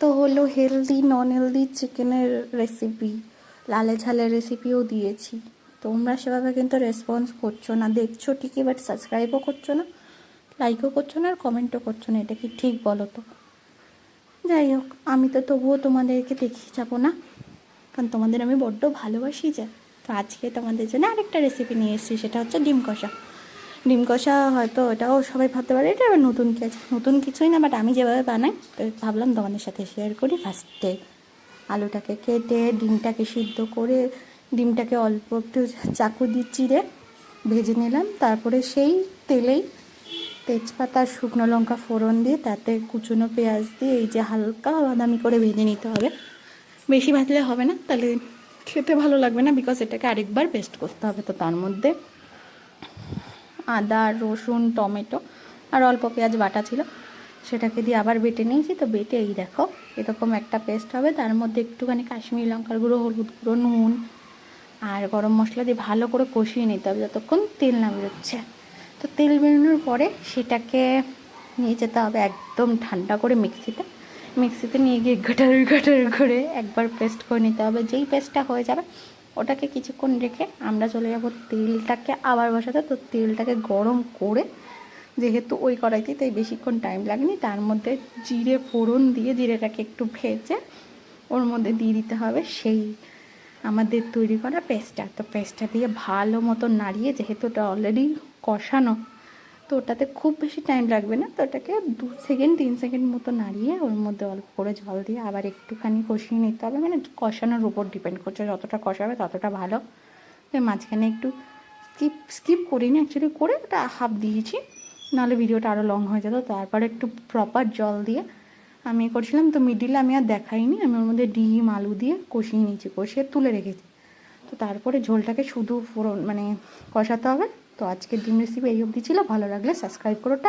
তো হলো healthy non healthy চিকেনের রেসিপি লালে ঝালের রেসিপিও দিয়েছি। তোমরা সেভাবে কিন্তু রেসপন্স করছ না। দেখছ ঠিকই বাট সাবস্ক্রাইবও করছ না লাইকও করছ না, আর কমেন্টও করছ না। এটা কি ঠিক বলো তো? যাই হোক, আমি তো তবুও তোমাদেরকে দেখিয়ে যাব না, কারণ তোমাদের আমি বড্ড ভালোবাসি যে। তো আজকে তোমাদের জন্য আরেকটা রেসিপি নিয়ে এসেছি, সেটা হচ্ছে ডিম কষা। ডিম কষা হয়তো এটাও সবাই ভাবতে পারে, এটা আবার নতুন কি আছে? নতুন কিছুই না বাট আমি যেভাবে বানাই, তো ভাবলাম তোমাদের সাথে শেয়ার করি। ফার্স্টে আলুটাকে কেটে, ডিমটাকে সিদ্ধ করে, ডিমটাকে অল্প একটু চাকু দিয়ে চিড়ে ভেজে নিলাম। তারপরে সেই তেলেই তেজপাতা, শুকনো লঙ্কা ফোড়ন দিয়ে, তাতে কুচুনো পেঁয়াজ দিয়ে, এই যে হালকা বাদামি করে ভেজে নিতে হবে। বেশি ভাজলে হবে না, তাহলে খেতে ভালো লাগবে না বিকজ এটাকে আরেকবার পেস্ট করতে হবে। তো তার মধ্যে আদা, রসুন, টমেটো আর অল্প পেঁয়াজ বাটা ছিল। সেটাকে দিয়ে আবার বেটে নিয়েছি। তো বেটে এই দেখো, এরকম একটা পেস্ট হবে। তার মধ্যে একটুখানি কাশ্মীরি লঙ্কার গুঁড়ো, হলুদ গুঁড়ো, নুন আর গরম মশলা দিয়ে ভালো করে কষিয়ে নিতে হবে যতক্ষণ তেল না বেরোচ্ছে। তো তেল বেরোনোর পরে সেটাকে নিয়ে যেতে হবে একদম ঠান্ডা করে মিক্সিতে। মিক্সিতে নিয়ে গিয়ে গাটার গাটার করে একবার পেস্ট করে নিতে হবে। যেই পেস্টটা হয়ে যাবে ওটাকে কিছুক্ষণ রেখে আমরা চলে যাব তেলটাকে আবার বসাতে। তো তেলটাকে গরম করে যেহেতু ওই কড়াইতে, তাই বেশিক্ষণ টাইম লাগেনি। তার মধ্যে জিরে ফোড়ন দিয়ে জিরেটাকে একটু ভেজে ওর মধ্যে দিয়ে দিতে হবে সেই আমাদের তৈরি করা পেস্টা তো পেস্টা দিয়ে ভালো মতো নাড়িয়ে, যেহেতু ওটা অলরেডি কষানো তো ওটাতে খুব বেশি টাইম লাগবে না, তো ওটাকে দু সেকেন্ড তিন সেকেন্ড মতো নাড়িয়ে ওর মধ্যে অল্প করে জল দিয়ে আবার একটুখানি কষিয়ে নিতে হবে। মানে কষানোর উপর ডিপেন্ড করছে, যতটা কষাবে ততটা ভালো। তো মাঝখানে একটু স্কিপ স্কিপ করিনি অ্যাকচুয়ালি করে ওটা হাফ দিয়েছি, নাহলে ভিডিওটা আরও লং হয়ে যেত। তারপরে একটু প্রপার জল দিয়ে আমি করছিলাম, তো মিডিলে আমি আর দেখাইনি, আমি ওর মধ্যে ডিম, আলু দিয়ে কষিয়ে নিয়েছি, কষিয়ে তুলে রেখেছি। তো তারপরে ঝোলটাকে শুধু ফোড়ন মানে কষাতে হবে। তো আজকের ডিম রেসিপি এই অবধি ছিল। ভালো লাগলে সাবস্ক্রাইব করো। টা